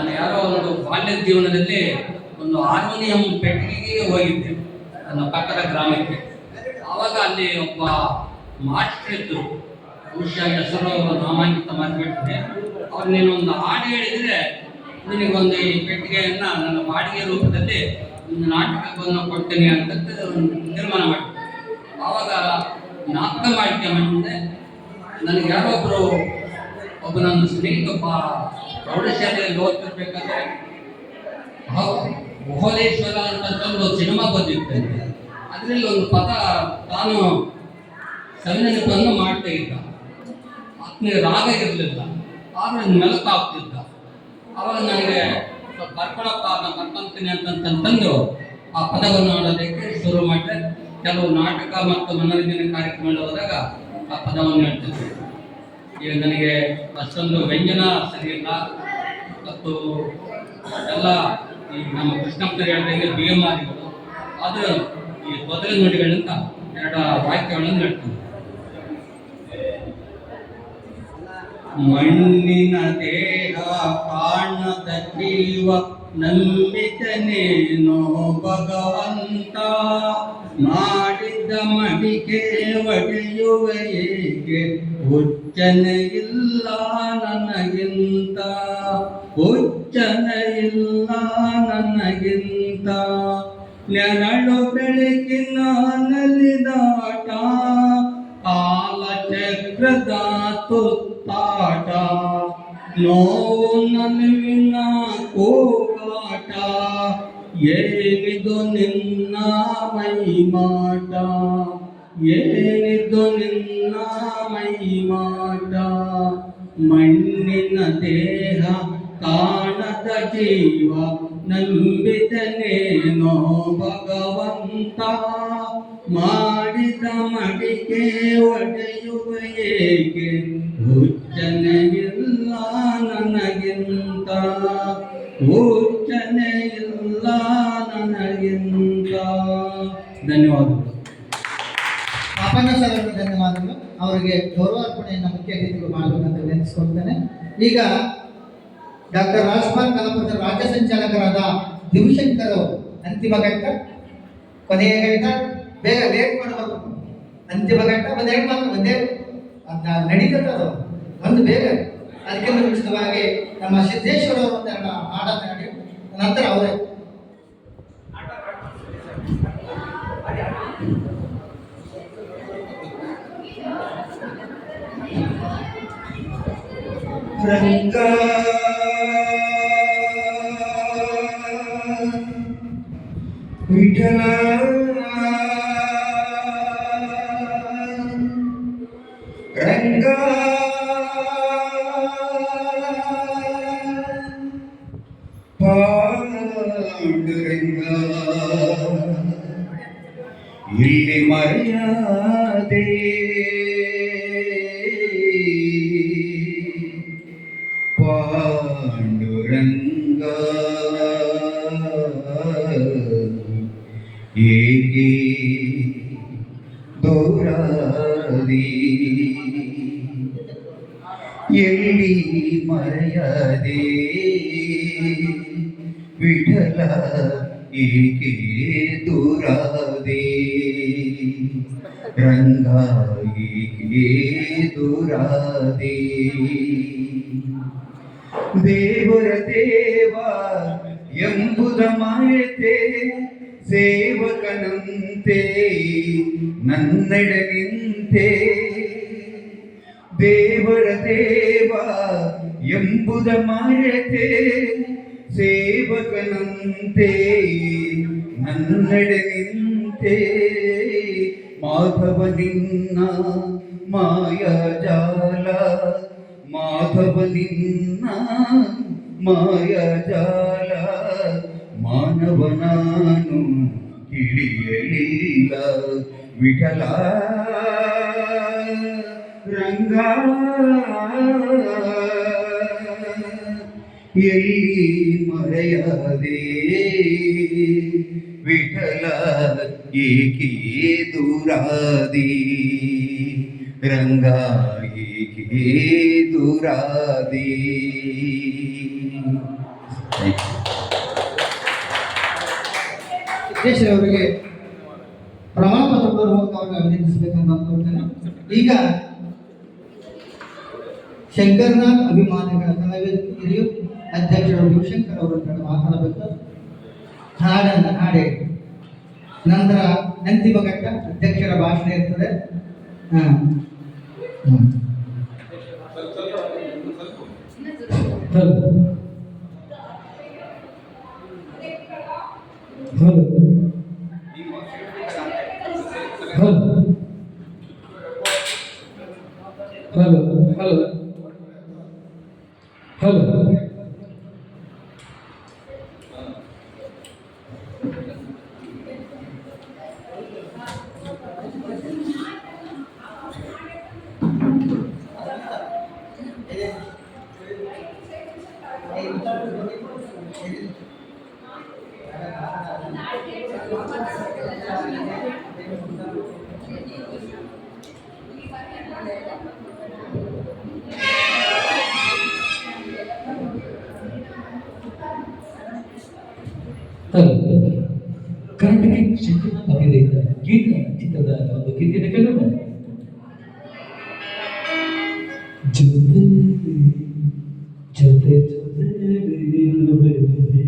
ನಾನು ಯಾರೋ ಒಂದು ಬಾಲ್ಯ ಜೀವನದಲ್ಲಿ ಒಂದು ಹಾರ್ಮೋನಿಯಂ ಪೆಟ್ಟಿಗೆಗೆ ಹೋಗಿದ್ದೆ. ನನ್ನ ಪಕ್ಕದ ಗ್ರಾಮಕ್ಕೆ. ಆವಾಗ ಅಲ್ಲಿ ಒಬ್ಬ ಮಾಸ್ಟರ್ ಇದ್ದರು ಬಹುಶಃ ಹೆಸರು ನಾಮಾಂಕಿತ ಮಾಡಿಬಿಟ್ಟಿದೆ ಅವ್ರು ನೀನು ಒಂದು ಹಾಡು ಹೇಳಿದರೆ ನಿನಗೊಂದು ಈ ಪೆಟ್ಟಿಗೆಯನ್ನು ನನ್ನ ಬಾಡಿಗೆ ರೂಪದಲ್ಲಿ ಒಂದು ನಾಟಕವನ್ನು ಕೊಡ್ತೇನೆ ಅಂತ ನಿರ್ಮಾಣ ಮಾಡಿದೆ ಆವಾಗ ನಾಟಕ ಮಾಡಿದೆ ನನಗೆ ಯಾರೊಬ್ಬರು ಒಬ್ಬ ನನ್ನ ಸ್ನೇಹಿತ ಒಬ್ಬ ಪ್ರೌಢಶಾಲೆಯಲ್ಲಿ ಓದ್ತಿರ್ಬೇಕಾದ್ರೆ ಮೊಹಲೇಶ್ವರ ಅಂತ ಒಂದು ಸಿನಿಮಾ ಬಂದಿತ್ತು ಅದರಲ್ಲಿ ಒಂದು ಪದ ತಾನು ಸಂಗಣಿತವನ್ನು ಮಾಡ್ತಾ ಇದ್ದ. ಆತನಿಗೆ ರಾಗ ಇರಲಿಲ್ಲ. ಆದ್ರೆ ಮೆಲುಕಾಗ್ತಿದ್ದ ಅವಾಗ ನನಗೆ ಬರ್ಕೊಳಪ್ಪ, ನಾನು ಬರ್ಕೊಂತೀನಿ ಅಂತಂತಂದು ಆ ಪದವನ್ನು ಆಡೋದಕ್ಕೆ ಶುರು ಮಾಡಿದೆ. ಕೆಲವು ನಾಟಕ ಮತ್ತು ಮನೋರಂಜನೆ ಕಾರ್ಯಕ್ರಮ ಹೋದಾಗ ಆ ಪದವನ್ನು ಹೇಳ್ತಿದ್ದೆ. ನನಗೆ ಅಷ್ಟೊಂದು ವ್ಯಂಜನ ಸರಿಯಿಲ್ಲ. ಮತ್ತು ಎಲ್ಲ ಈ ನಮ್ಮ ಕೃಷ್ಣಪ್ಪರು ಹೇಳಿದಂಗೆ ಬಿ ಎಂ ಆದಿಗಳು ಆದರೂ ಈ ತೊದಲು ನುಡಿಗಳಂತ ಎರಡು ವಾಕ್ಯಗಳನ್ನು ಹೇಳ್ತೀನಿ. ಮಣ್ಣಿನ ದೇಹ ಕಾಣದ ಜೀವ ನಂಬಿತನೇನೋ ಭಗವಂತ? ಮಾಡಿದ ಮಡಿಕೆ ಒಡೆಯುವ ಏಕೆ ಹುಚ್ಚನೆ ಇಲ್ಲ ನನಗಿಂತ ಹುಚ್ಚನೆ ಇಲ್ಲ ನನಗಿಂತ. ನೆರಳು ಬೆಳಕಿನ ನಲಿದಾಟ ಕಾಲ ಚಕ್ರದ ತುತ್ತಾಟ. ನೋವು ನಲುವಿನ ಕೂಗಾಟ ಏನಿದು ನಿನ್ನ ಮೈಮಾಟ ಏನಿದು ನಿನ್ನ ಮೈಮಾಟ ಮಣ್ಣಿನ ದೇಹ ಕಾಣದ ಜೀವ ನಂಬಿದನೇನೋ ಭಗವಂತ. ಮಾಡಿದ ಮಡಿಕೆ ಒಡೆಯುವ ಏಕೆ? ಹುಚ್ಚನೆ ಇಲ್ಲ ನನಗಿಂತ. ಹುಚ್ಚನೆ ಇಲ್ಲ ನನಗಿಂತ ಧನ್ಯವಾದಗಳು. ಅಪನ್ನ ಸರ್ ಧನ್ಯವಾದಗಳು. ಅವರಿಗೆ ಗೌರವಾರ್ಪಣೆಯನ್ನು ಮುಖ್ಯ ಅತಿಥಿಗಳು ಮಾಡಬೇಕಂತ ವಿನಂತಿಸಿಕೊಳ್ತೇನೆ. ಈಗ ಡಾಕ್ಟರ್ ರಾಜ್ಪಾಲ್ ಕಲಪದ ರಾಜ್ಯ ಸಂಚಾಲಕರಾದ ದಿವಿಶಂಕರ್ ಅಂತಿಮ ಘಟ್ಟ, ಕೊನೆಯ ಘಟ್ಟ, ಬೇಗ ಲೇಟ್ ಮಾಡಬಾರ್ದು ಅಂತಿಮ ಘಟ್ಟ, ಒಂದೆರಡು ಮಾತ್ರ, ಒಂದೇ ನಡೀತದ ಒಂದು ಬೇಗ. ಅದಕ್ಕೆ ಮುಂಚಿತವಾಗಿ ನಮ್ಮ ಸಿದ್ದೇಶ್ವರ ಒಂದೆರಡು ಹಾಡನ್ನು ಹಾಡಿ ನಂತರ ಅವರೇ. ರಂಗ ವಿಠಲ ಇಲ್ಲಿ ಮರ್ಯಾದೆ ಪಾಂಡುರಂಗ ಏಕೆ ದೂರಾದಿ ಎಲ್ಲಿ ಮರೆಯದೆ ವಿಠಲ ಏಕೆ ದೂರಾದೆ ರಂಗ ಏಕೆ ದೂರಾದೆ ದೇವರ ದೇವ ಎಂಬುದ ಮಾಯತೆ ಸೇವಕನಂತೆ ನನ್ನೆಡೆ ನಿಂತೆ ದೇವರ ದೇವ ಎಂಬುದ ಮಾಯತೆ ಸೇವಕನಂತೆ ನನ್ನೆಡೆ ನಿಂತೆ ಮಾಧವ ನಿನ್ನ ಮಾಯಜಾಲ ಮಾಧವ ನಿನ್ನ ಮಾಯಜಾಲ ಮಾನವನಾನು ತಿಳಿಯಲಿಲ್ಲ ವಿಠಲ ರಂಗ ಎಲ್ಲಿ ಮರೆಯದೆ? ವಿಠಲ ಏಕೆ ದುರಾದಿ? ರಂಗ ಏಕೆ ದುರಾದಿ? ಸಿದ್ದೇಶ್ವರವರಿಗೆ ಪ್ರಮಾಣ ಪತ್ರ ಮೂಲಕ ಅವ್ರಿಗೆ ಅಭಿನಂದಿಸಬೇಕಂತ ಅನ್ಕೊಳ್ತೇನೆ. ಈಗ ಶಂಕರ್ನಾಥ್ ಅಭಿಮಾನಿಗಳ ಕಲಾವಿದ ಅಧ್ಯಕ್ಷರು ಶಿವಶಂಕರ್ ಅವರ ಮಾತನಾಡಬೇಕು ಹಾಡನ್ನ ಹಾಡೆ. ನಂತರ ಅಂತಿಮ ಘಟ್ಟ ಅಧ್ಯಕ್ಷರ ಭಾಷಣ ಇರ್ತದೆ. Hello hello hello hello hello hello hello Karnataka ಶಿಕ್ಷಣ ಅಭಿನಯದ ಗೀತ ಚಿತ್ರದ ಒಂದು ಗೀತೆಯನ್ನು ಕೇಳೋಣ ಜೊತೆ ಜೊತೆ ಜೊತೆ ಜೊತೆ ಜೊತೆ